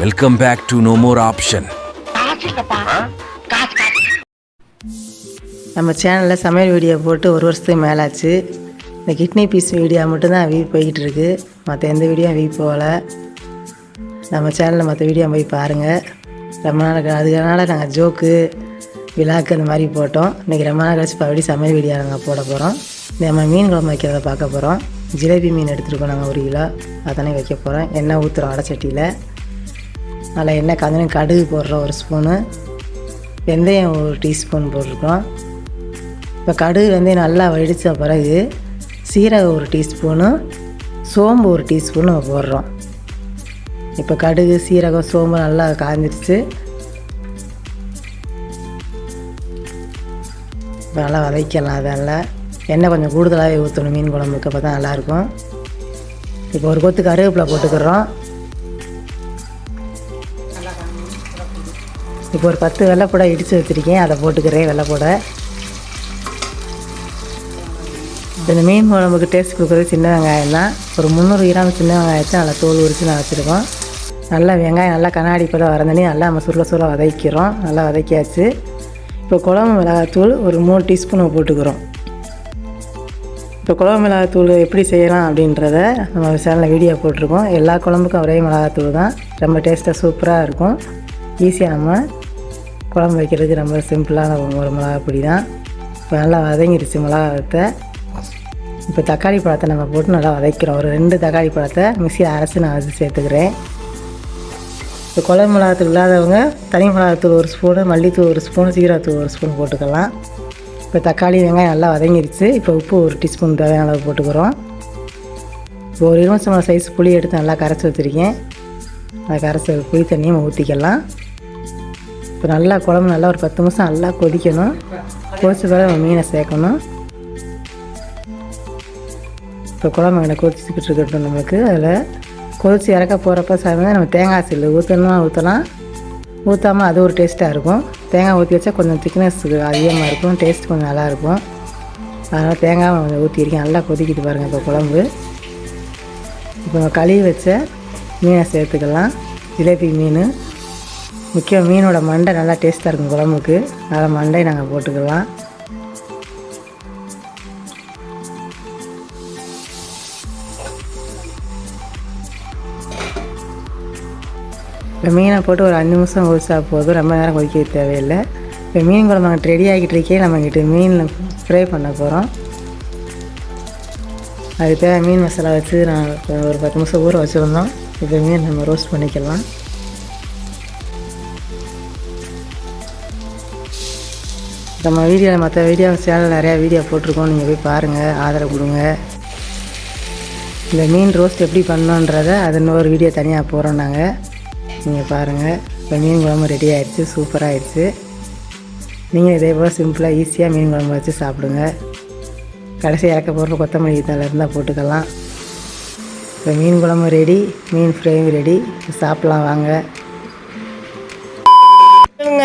Welcome back to no more option நம்ம சேனலில் சமையல் வீடியோ போட்டு ஒரு வருஷத்துக்கு மேலாச்சு. இந்த கிட்னி பீஸ் வீடியோ மட்டும்தான் வீ போய்கிட்டு இருக்கு மற்ற எந்த வீடியோ வீ போகல. நம்ம சேனலில் மற்ற வீடியோ போய் பாருங்கள் ரொம்ப நாள் அதுனால நாங்கள் ஜோக்கு விழாக்கு அந்த மாதிரி போட்டோம். இன்றைக்கி ரொம்ப நாள் கழிச்சு மறுபடியும் சமையல் வீடியோ நாங்கள் போட போகிறோம் நம்ம மீன் குழம்பு வைக்கிறத பார்க்க போகிறோம் ஜிலேபி மீன் எடுத்துருக்கோம் நாங்கள் ஒரு கிலோ. அதனே வைக்க போகிறோம் எண்ணெய் ஊற்றுறோம் அடைச்சட்டியில் அதில் எண்ணெய் கதனையும் கடுகு போடுறோம் ஒரு ஸ்பூனு வெந்தயம் ஒரு டீஸ்பூன் போட்டிருக்கோம். இப்போ கடுகு வந்து நல்லா வெடித்த பிறகு சீரகம் ஒரு டீஸ்பூனு சோம்பு ஒரு டீஸ்பூன் நம்ம போடுறோம். இப்போ கடுகு சீரகம் சோம்பு நல்லா காய்ஞ்சிருச்சு இப்போ நல்லா வதக்கலாம் அதெல்லாம். எண்ணெய் கொஞ்சம் கூடுதலாகவே ஊற்றணும் மீன் குழம்புக்கு அப்போ தான் நல்லாயிருக்கும். இப்போ ஒரு கொத்து கருவேப்பிலை போட்டுக்கிறோம். இப்போ ஒரு பத்து வெள்ளைப்பூடை இடித்து வச்சுருக்கேன். அதை போட்டுக்கிறேன் வெள்ளைப்பூடை இந்த மீன் குழம்புக்கு டேஸ்ட் கொடுக்குறது சின்ன வெங்காயம் தான். ஒரு முந்நூறு கிராம் சின்ன வெங்காயத்தை நல்லா தோல் உரித்து நான் வச்சுருக்கோம். நல்லா வெங்காயம் நல்லா கண்ணாடி போல் வரந்தனே நல்லா நம்ம சுருள சுருள வதக்கிறோம். நல்லா வதக்கியாச்சு. இப்போ குழம்பு மிளகாத்தூள் ஒரு மூணு டீஸ்பூனை போட்டுக்கிறோம். இப்போ குழம்பு மிளகாத்தூள் எப்படி செய்யலாம் அப்படின்றத நம்ம சேனலில் வீடியோ போட்டிருக்கோம். எல்லா குழம்புக்கும் ஒரே மிளகாத்தூள் தான். ரொம்ப டேஸ்ட்டாக சூப்பராக இருக்கும். ஈஸியாக நம்ம குழம்பு வைக்கிறதுக்கு ரொம்ப சிம்பிளான ஒரு மிளகா பொடி தான். இப்போ நல்லா வதங்கிருச்சு மிளகாத்தை இப்போ தக்காளி பழத்தை நம்ம போட்டு நல்லா வதக்கிறோம். ஒரு ரெண்டு தக்காளி பழத்தை மிக்சியில் அரைச்சி நான் வச்சு சேர்த்துக்கிறேன். இப்போ குழம்பு மிளகாத்தூள் இல்லாதவங்க தனி மிளகாத்தூள் ஒரு ஸ்பூனு மல்லித்தூள் ஒரு ஸ்பூன் சீரகத்தூள் ஒரு ஸ்பூன் போட்டுக்கலாம். இப்போ தக்காளி வெங்காயம் நல்லா வதங்கிடுச்சு இப்போ உப்பு ஒரு டீஸ்பூன் தேவையான அளவு போட்டுக்கிறோம். இப்போ ஒரு மூணு சைஸ் புளி எடுத்து நல்லா கரைச்சி வச்சுருக்கேன். அதை கரைச்சி புளி தண்ணியும் ஊற்றிக்கலாம் இப்போ நல்லா குழம்பு நல்லா ஒரு பத்து நிமிஷம் நல்லா கொதிக்கணும். கொதிச்ச பிறகு நம்ம மீனை சேர்க்கணும். இப்போ குழம்பு அங்கே கொதிச்சுக்கிட்டு இருக்கட்டும் நம்மளுக்கு. அதில் கொதிச்சு இறக்க போகிறப்ப சாப்பிட்டா நம்ம தேங்காய் சில்லு ஊற்றணும்னா ஊற்றலாம் ஊற்றாமல் அது ஒரு டேஸ்ட்டாக இருக்கும். தேங்காய் ஊற்றி வச்சா கொஞ்சம் திக்னஸ் அதிகமாக இருக்கும். டேஸ்ட் கொஞ்சம் நல்லாயிருக்கும் அதனால் தேங்காய் கொஞ்சம் ஊற்றிருக்கேன் நல்லா கொதிக்கிட்டு பாருங்கள் இப்போ குழம்பு. இப்போ நம்ம கழுவி வச்ச மீனை சேர்த்துக்கலாம். ஜிலேபி மீன். முக்கியம் மீனோட மண்டை நல்லா டேஸ்ட்டாக இருக்கும் குழம்புக்கு. அதனால் மண்டை நாங்கள் போட்டுக்கலாம். இப்போ மீனை போட்டு ஒரு அஞ்சு நிமிஷம் கொதிச்சா போதும். ரொம்ப நேரம் கொதிக்க தேவையில்லை. இப்போ மீன் குழம்பு நாங்கள் ரெடி ஆகிட்டு இருக்கே நம்மக்கிட்ட மீன் ஃப்ரை பண்ண போகிறோம் அதுக்கு தேவை மீன் மசாலா வச்சு நான் ஒரு பத்து நிமிஷம் ஊற வச்சுருந்தோம். இப்போ மீன் நம்ம ரோஸ்ட் பண்ணிக்கலாம். நம்ம வீடியோவில் மற்ற வீடியோ சேனல் நிறையா வீடியோ போட்டிருக்கோம். நீங்கள் போய் பாருங்கள் ஆதரவு கொடுங்க. இந்த மீன் ரோஸ்ட் எப்படி பண்ணோன்றத அது இன்னொரு வீடியோ தனியாக போகிறோம் நாங்கள் நீங்கள் பாருங்கள் இப்போ மீன் குழம்பு ரெடி ஆயிடுச்சு சூப்பராக ஆயிடுச்சு. நீங்கள் இதே போல் சிம்பிளாக ஈஸியாக மீன் குழம்பு வச்சு சாப்பிடுங்க. கடைசி இறக்க போகிற கொத்தமல்லி தலை இருந்தால் போட்டுக்கலாம். இப்போ மீன் குழம்பு ரெடி மீன் ஃப்ரையும் ரெடி சாப்பிட்லாம் வாங்க. சொல்லுங்க.